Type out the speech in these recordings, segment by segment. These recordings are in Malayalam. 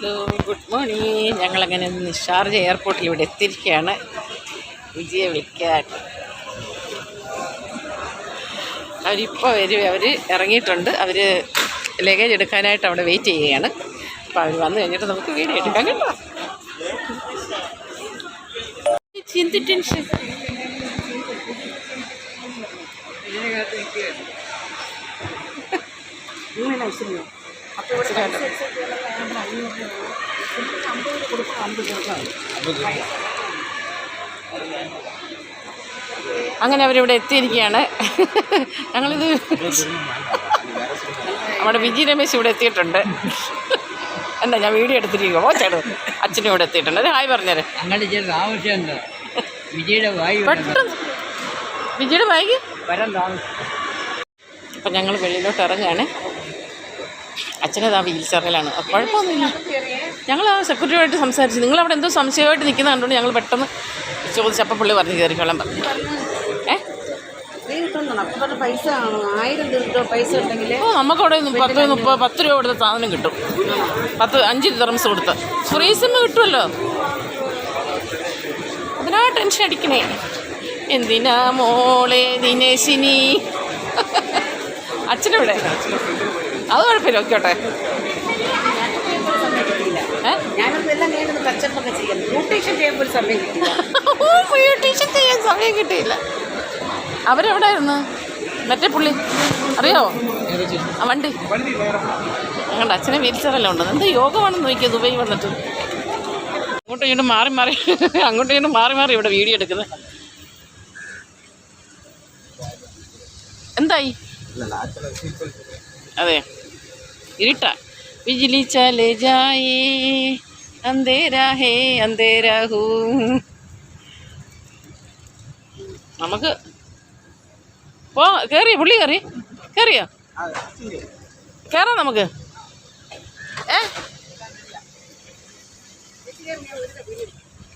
ഹലോ ഗുഡ് മോർണിംഗ് ഞങ്ങളങ്ങനെ നിഷാർജ് എയർപോർട്ടിൽ ഇവിടെ എത്തിയിരിക്കുകയാണ്. വിജയെ വിളിക്കാൻ അവരിപ്പോൾ വരും. അവർ ഇറങ്ങിയിട്ടുണ്ട്. അവർ ലഗേജ് എടുക്കാനായിട്ട് അവിടെ വെയിറ്റ് ചെയ്യുകയാണ്. അപ്പോൾ അവർ വന്നു കഴിഞ്ഞിട്ട് നമുക്ക് വീഡിയോ എടുക്കാം കേട്ടോ. എന്ത് ടെൻഷൻ അങ്ങനെ അവരിവിടെ എത്തിയിരിക്കുകയാണ്. ഞങ്ങളിത് നമ്മുടെ വിജി രമേശ് ഇവിടെ എത്തിയിട്ടുണ്ട്. എന്താ ഞാൻ വീഡിയോ എടുത്തിരിക്കുക ഓ ചേട്ടൻ അച്ഛനും ഇവിടെ എത്തിയിട്ടുണ്ട്. ഹായ് പറഞ്ഞേരെ. പെട്ടെന്ന് വിജിയുടെ ബാഗ് അപ്പം ഞങ്ങൾ വെളിയിലോട്ട് ഇറങ്ങുകയാണ്. അച്ഛനത് ആ വീൽ ചെയറിലാണ് കുഴപ്പമൊന്നുമില്ല. ഞങ്ങൾ ആ സെക്യൂരിറ്റിയുമായിട്ട് സംസാരിച്ചു നിങ്ങൾ അവിടെ എന്തോ സംശയമായിട്ട് നിൽക്കുന്ന കണ്ടുകൊണ്ട് ഞങ്ങൾ പെട്ടെന്ന് ചോദിച്ചപ്പോൾ പുള്ളി പറഞ്ഞു കയറിക്കോളാൻ പറഞ്ഞു. ഏ? പൈസ പൈസ ഉണ്ടെങ്കിൽ ഓ നമുക്കവിടെ പത്ത് മുപ്പത് പത്ത് രൂപ കൊടുത്ത സാധനം കിട്ടും. പത്ത് അഞ്ച് തെർമസ് കൊടുത്ത്. ഫ്രീ സിം കിട്ടുമല്ലോ അതിനാ ടെൻഷൻ അടിക്കണേ. എന്തിനാ മോളെ ദിനേശിനി? അച്ഛനെവിടെ? അത് കുഴപ്പമില്ല ബ്യൂട്ടീഷ്യൻ ബ്യൂട്ടീഷ്യൻ ചെയ്യാൻ സമയം കിട്ടിയില്ല. അവരെവിടായിരുന്നു? മറ്റേ പുള്ളി അറിയോ ആ വണ്ടി. ഞങ്ങളുടെ അച്ഛനെ വീൽച്ചെയറെല്ലാം ഉണ്ട് എന്ത് യോഗമാണെന്ന് നോക്കിയത് ദുബൈ വന്നിട്ട്. അങ്ങോട്ടും ഇങ്ങോട്ടും മാറി മാറി അങ്ങോട്ടും ഇങ്ങോട്ടും മാറി മാറി ഇവിടെ വീഡിയോ എടുക്കുന്നത്. എന്തായി? അതെ. ഇരുട്ട. ബിജിലി ചലെ ജായേ അന്തേരാ ഹേ അന്തേരാ ഹൂ നമുക്ക് പോ കയറി പുള്ളി കയറി കയറിയോ കയറാം നമുക്ക്. ഏ?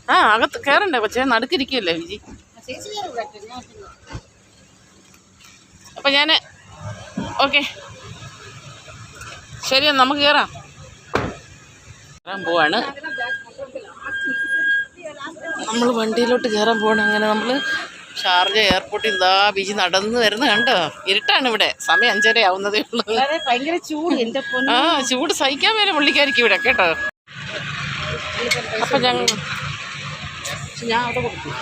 ആ അകത്ത് കയറണ്ടേ പക്ഷേ നടുക്കിരിക്കുകയല്ലേ വിജി. അപ്പം ഞാൻ ഓക്കെ. ശരി എന്നാ നമുക്ക് കയറാം കയറാൻ പോവാണ്. നമ്മൾ വണ്ടിയിലോട്ട് കയറാൻ പോവാണ്. അങ്ങനെ നമ്മൾ ഷാർജ എയർപോർട്ടിൽ ഇതാ ബീച്ച് നടന്ന് വരുന്ന കണ്ടോ? ഇരുട്ടാണ് ഇവിടെ. സമയം അഞ്ചര ആവുന്നതേ ഉള്ളൂ. ഭയങ്കര ചൂട്. എന്റെ ആ ചൂട് സഹിക്കാൻ വരെ പുള്ളിക്കാരിക്കും ഇവിടെ കേട്ടോ. അപ്പം ഞങ്ങൾ ഞാൻ അവിടെ കൊടുക്കും.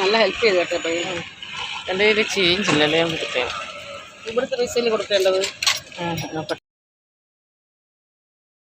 നല്ല ഹെൽപ്പ് ചെയ്തു കേട്ടോ. എന്റെ കയ്യിൽ ചേഞ്ച് ഇല്ലല്ലേ? ഞാൻ കൊടുത്തേ ഇവിടുത്തെ പൈസയിൽ കൊടുക്കേണ്ടത്? നോക്കട്ടെ